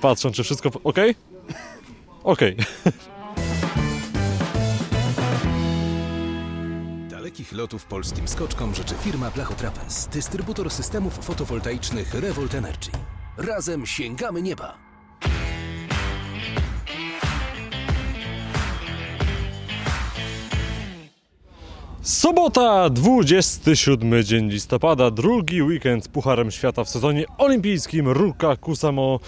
Patrzą, czy wszystko ok? Okej. Dalekich lotów polskim skoczkom życzy firma Blachotrapez, dystrybutor systemów fotowoltaicznych Revolt Energy. Razem sięgamy nieba! Sobota, 27 dzień listopada, drugi weekend z Pucharem Świata w sezonie olimpijskim Ruka Kusamo.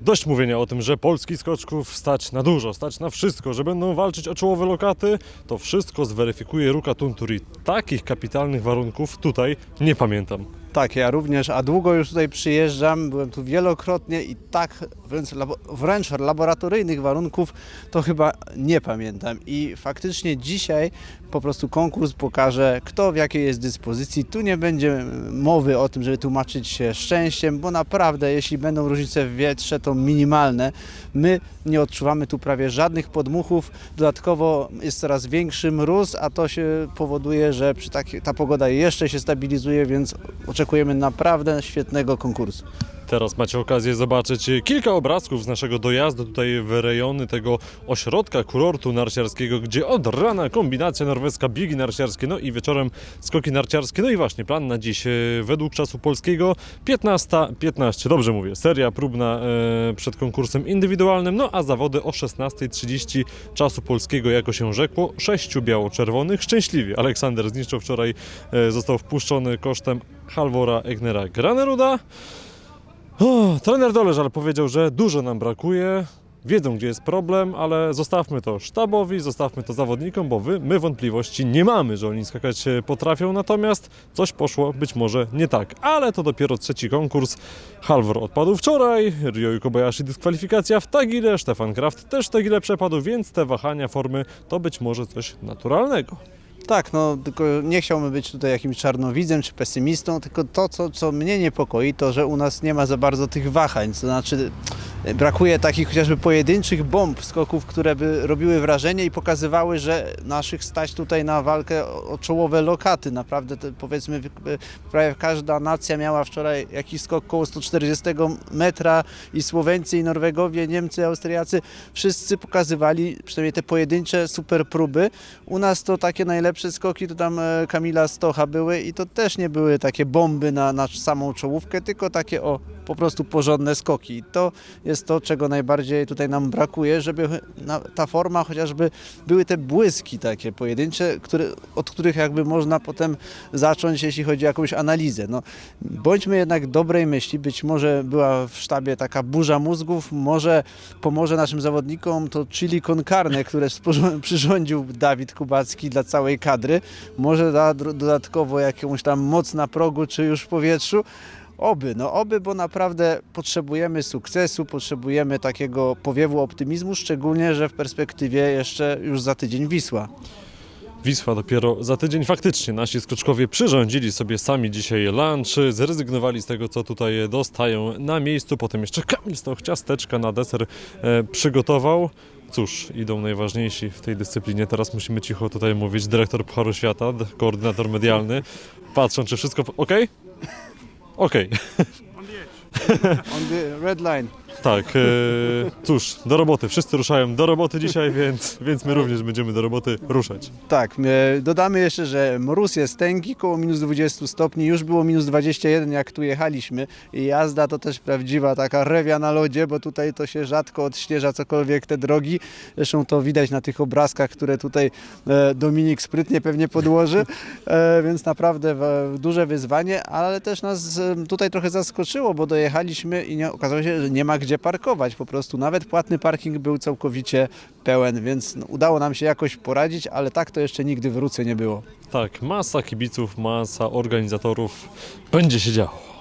Dość mówienia o tym, że polskich skoczków stać na dużo, stać na wszystko, że będą walczyć o czołowe lokaty, to wszystko zweryfikuje Ruka Tunturi. Takich kapitalnych warunków tutaj nie pamiętam. Tak, ja również, a długo już tutaj przyjeżdżam, byłem tu wielokrotnie i tak wręcz, wręcz laboratoryjnych warunków to chyba nie pamiętam. I faktycznie dzisiaj po prostu konkurs pokaże, kto w jakiej jest dyspozycji. Tu nie będzie mowy o tym, żeby tłumaczyć się szczęściem, bo naprawdę, jeśli będą różnice w wietrze, to minimalne. My nie odczuwamy tu prawie żadnych podmuchów. Dodatkowo jest coraz większy mróz, a to się powoduje, że przy ta pogoda jeszcze się stabilizuje, więc oczekujemy naprawdę świetnego konkursu. Teraz macie okazję zobaczyć kilka obrazków z naszego dojazdu tutaj w rejony tego ośrodka kurortu narciarskiego, gdzie od rana kombinacja norweska, biegi narciarskie, no i wieczorem skoki narciarskie. No i właśnie plan na dziś e, według czasu polskiego 15.15, dobrze mówię, seria próbna e, przed konkursem indywidualnym, no a zawody o 16.30 czasu polskiego, jako się rzekło, sześciu biało-czerwonych. Szczęśliwie Aleksander zniszczył wczoraj, e, został wpuszczony kosztem Halvora Egnera Graneruda. O, trener Doleżal powiedział, że dużo nam brakuje. Wiedzą, gdzie jest problem, ale zostawmy to sztabowi, zostawmy to zawodnikom, bo wy, my wątpliwości nie mamy, że oni skakać e, potrafią, natomiast coś poszło być może nie tak. Ale to dopiero trzeci konkurs. Halvor odpadł wczoraj, Ryoyu Kobayashi dyskwalifikacja w Tagile, Stefan Kraft też w Tagile przepadł, więc te wahania formy to być może coś naturalnego. Tak, no tylko nie chciałbym być tutaj jakimś czarnowidzem czy pesymistą, tylko to, co, co mnie niepokoi, to że u nas nie ma za bardzo tych wahań, to znaczy brakuje takich chociażby pojedynczych bomb, skoków, które by robiły wrażenie i pokazywały, że naszych stać tutaj na walkę o czołowe lokaty. Naprawdę to, powiedzmy, prawie każda nacja miała wczoraj jakiś skok koło 140 metra i Słoweńcy, i Norwegowie, Niemcy, Austriacy, wszyscy pokazywali przynajmniej te pojedyncze super próby. U nas to takie najlepsze skoki to tam e, Kamila Stocha były i to też nie były takie bomby na, na samą czołówkę, tylko takie o po prostu porządne skoki. To jest to, czego najbardziej tutaj nam brakuje, żeby ta forma chociażby były te błyski takie pojedyncze, które, od których jakby można potem zacząć, jeśli chodzi o jakąś analizę. No, bądźmy jednak dobrej myśli, być może była w sztabie taka burza mózgów, może pomoże naszym zawodnikom to chili con carne, które przyrządził Dawid Kubacki dla całej kadry, może da dodatkowo jakąś tam moc na progu, czy już w powietrzu, Oby, no oby, bo naprawdę potrzebujemy sukcesu, potrzebujemy takiego powiewu optymizmu, szczególnie, że w perspektywie jeszcze już za tydzień Wisła. Wisła dopiero za tydzień. Faktycznie nasi skoczkowie przyrządzili sobie sami dzisiaj lunch, zrezygnowali z tego, co tutaj dostają na miejscu. Potem jeszcze Kamil Stoch ciasteczka na deser e, przygotował. Cóż, idą najważniejsi w tej dyscyplinie. Teraz musimy cicho tutaj mówić. Dyrektor Pucharu Świata, koordynator medialny. Patrzą, czy wszystko ok? Okay. On the edge. On the red line. Tak, e, cóż, do roboty. Wszyscy ruszają do roboty dzisiaj, więc, więc my również będziemy do roboty ruszać. Tak, e, dodamy jeszcze, że mróz jest tęgi, koło minus 20 stopni, już było minus 21 jak tu jechaliśmy i jazda to też prawdziwa taka rewia na lodzie, bo tutaj to się rzadko odśnieża cokolwiek te drogi, zresztą to widać na tych obrazkach, które tutaj e, Dominik sprytnie pewnie podłoży, e, więc naprawdę w- duże wyzwanie, ale też nas e, tutaj trochę zaskoczyło, bo dojechaliśmy i nie, okazało się, że nie ma gdzie parkować, po prostu nawet płatny parking był całkowicie pełen, więc no, udało nam się jakoś poradzić, ale tak to jeszcze nigdy w Ruce nie było. Tak, masa kibiców, masa organizatorów. Będzie się działo.